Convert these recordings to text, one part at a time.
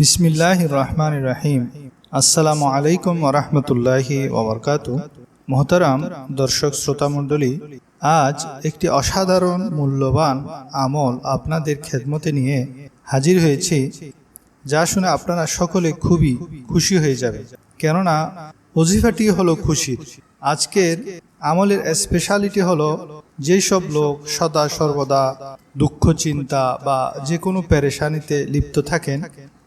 বিসমিল্লাহ রহমান রাহিম আসসালামু আলাইকুম ওরহমতুল্লাহি ওবরকাত। মোহতারাম দর্শক শ্রোতা মণ্ডলী, আজ একটি অসাধারণ মূল্যবান আমল আপনাদের খেদমতে নিয়ে হাজির হয়েছি, যা শুনে আপনারা সকলে খুবই খুশি হয়ে যাবে কেননা অজিফাটি হলো খুশির আজকের আমলের স্পেশালিটি হলো যেসব লোক সদা সর্বদা দুঃখ চিন্তা বা যে কোনো পেরেশানিতে লিপ্ত থাকেন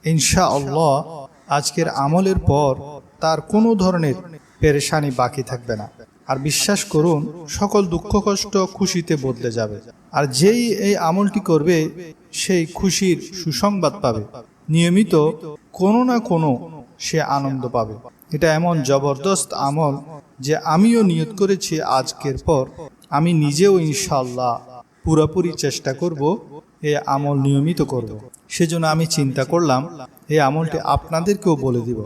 ইনশা আল্লাহ আজকের আমলের পর তার কোনো ধরনের পেরেশানি বাকি থাকবে না। আর বিশ্বাস করুন, সকল দুঃখ কষ্ট খুশিতে বদলে যাবে। আর যেই এই আমলটি করবে, সেই খুশির সুসংবাদ পাবে। নিয়মিত কোনো না কোনো সে আনন্দ পাবে। এটা এমন জবরদস্ত আমল যে আমিও নিয়ত করেছি আজকের পর। আমি নিজেও ইনশাল্লাহ পুরোপুরি চেষ্টা করব এ আমল নিয়মিত করব। সেজন্য আমি চিন্তা করলাম এই আমলটি আপনাদেরকেও বলে দিব।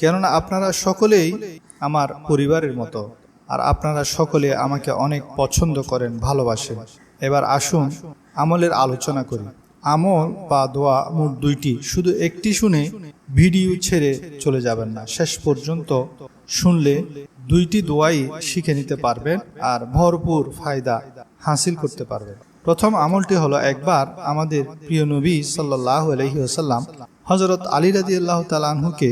কেননা আপনারা সকলেই আমার পরিবারের মতো, আর আপনারা সকলে আমাকে অনেক পছন্দ করেন, ভালোবাসেন। এবার আসুন আমলের আলোচনা করি। আমল বা দোয়া মোট দুইটি, শুধু একটি শুনে ভিডিও ছেড়ে চলে যাবেন না। শেষ পর্যন্ত শুনলে দুইটি দোয়াই শিখে নিতে পারবেন আর ভরপুর ফায়দা হাসিল করতে পারবেন। প্রথম আমলটি হলো একবার আমাদের প্রিয় নবী সাল্লাহ আলহি আসাল্লাম হজরত আলী রাজি আল্লাহ তালাহুকে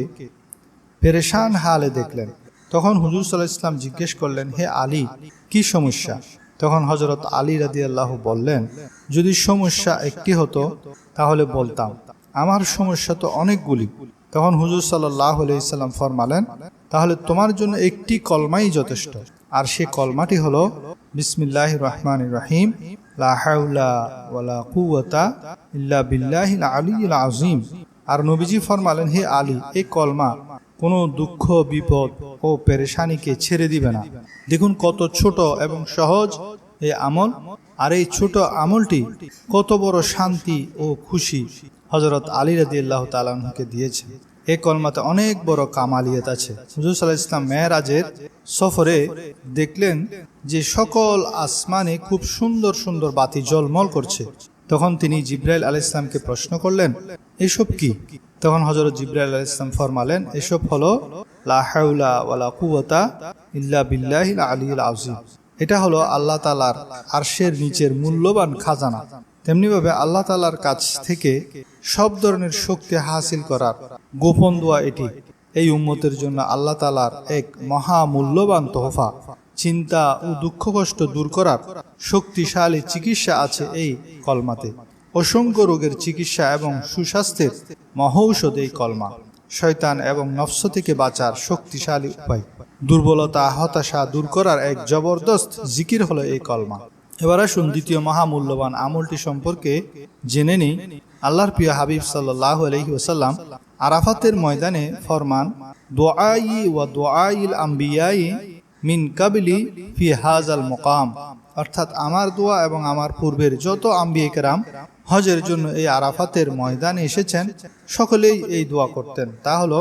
পেরেশান হালে দেখলেন। তখন হুজুর সাল্লাহ ইসলাম জিজ্ঞেস করলেন, হে আলী, কি সমস্যা? তখন হজরত আলী রাদি আল্লাহ বললেন, যদি সমস্যা একটি হতো, তাহলে বলতাম, আমার সমস্যা তো অনেকগুলি। তখন হুজুর সাল্লাহ আলাইসাল্লাম ফরমালেন, তাহলে তোমার জন্য একটি কলমাই যথেষ্ট। আর সে কলমাটি হলো বিসমিল্লাহ রহমান রহিম। আজিম আর নবীজি ফরমালেন, হে আলী এই কলমা কোনো দুঃখ, বিপদ ও পেরেশানিকে ছেড়ে দিবে না। দেখুন কত ছোট এবং সহজ এই আমল, আর এই ছোট আমলটি কত বড় শান্তি ও খুশি হজরত আলী রাদি আল্লাহ তালকে দিয়েছে। এই কলমাতে অনেক বড় কামালিয়ত আছে। হুজুর সাল্লাহ ইসলাম মেয়েরাজের সফরে দেখলেন যে সকল আসমানে খুব সুন্দর সুন্দর বাতি জলমল করছে। তখন তিনি জিব্রাইল আল ইসলামকে প্রশ্ন করলেন, এসব কি? তখন হজরত জিব্রাইল আল ইসলাম ফরমালেন, এসব হলো লাহাউলা ওয়ালা ইল্লা বিল্লাহ আলিউল আজিম এটা হলো আল্লাহ তালার আরশের নিচের মূল্যবান খাজানা। তেমনিভাবে আল্লাহ তালার কাছ থেকে সব ধরনের শক্তি হাসিল করার গোপন দোয়া এটি। এই উম্মতের জন্য আল্লাহ তালার এক মহা মূল্যবান তোহফা। চিন্তা ও দুঃখ কষ্ট দূর করার শক্তিশালী চিকিৎসা আছে এই কলমাতে। অসংখ্য রোগের চিকিৎসা এবং সুস্বাস্থ্যের মহৌষধ এই কলমা। শয়তান এবং নফস থেকে বাঁচার শক্তিশালী উপায়। দুর্বলতা, হতাশা দূর করার এক জবরদস্ত জিকির হলো এই কলমা। এবার আসুন দ্বিতীয় মহামূল্যবান আমলটি সম্পর্কে জেনে নিই। আল্লাহর প্রিয় হাবিব সাল্লাহ আলহি ওসাল্লাম আরাফাতের ময়দানে ফরমান, দোয়াই ওয়া দোয়াইল আম্বিয়াই মিন কাবিলি ফি হাজ আল মোকাম। অর্থাৎ আমার দোয়া এবং আমার পূর্বের যত আম্বিয়েকেরাম হজের জন্য এই আরাফাতের ময়দানে এসেছেন, সকলেই এই দোয়া করতেন। তা হলো,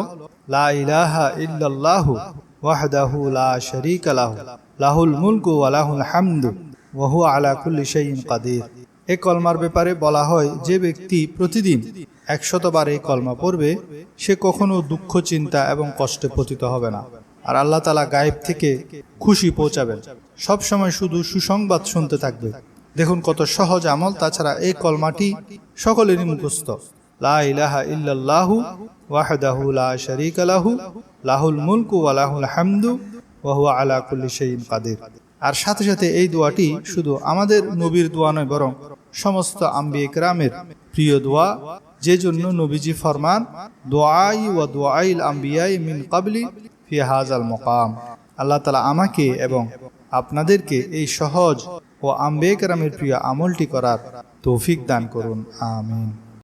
লা ইলাহা ইল্লাল্লাহু ওয়াহদাহু লা শারীকা লাহু, লাহুল মুলকু ওয়া লাহুল হামদু। হুয়া আলা কুল্লি শাইইন কাদির। এ কলমার ব্যাপারে বলা হয়, যে ব্যক্তি প্রতিদিন একশতবার এই কলমা পড়বে, সে কখনো দুঃখ, চিন্তা এবং কষ্টে পতিত হবে না। আর আল্লাহ তালা গায়েব থেকে খুশি পৌঁছাবেন। সব সময় শুধু সুসংবাদ শুনতে থাকবে। দেখুন কত সহজ আমল। তাছাড়া এই কলমাটি সকলেরই মুখস্থ। লা ইলাহা লা লাহু, লাহুল মুলকু ওয়া লাহুল হামদু, ওয়া হুয়া আলা কুল্লি শাইইন কাদির। আর সাথে সাথে এই দোয়াটি শুধু আমাদের নবীর দোয়া নয়, বরং সমস্ত আম্বি একরামের প্রিয় দোয়া। যে জন্য নবীজি ফরমান, দোয়াই ওয়া দোয়াইল আম্বিয়াই মিন কাবলি ফি হাজাল মোকাম। আল্লাহ তালা আমাকে এবং আপনাদেরকে এই সহজ ও আম্বে কেরামের প্রিয় আমলটি করার তৌফিক দান করুন। আমিন।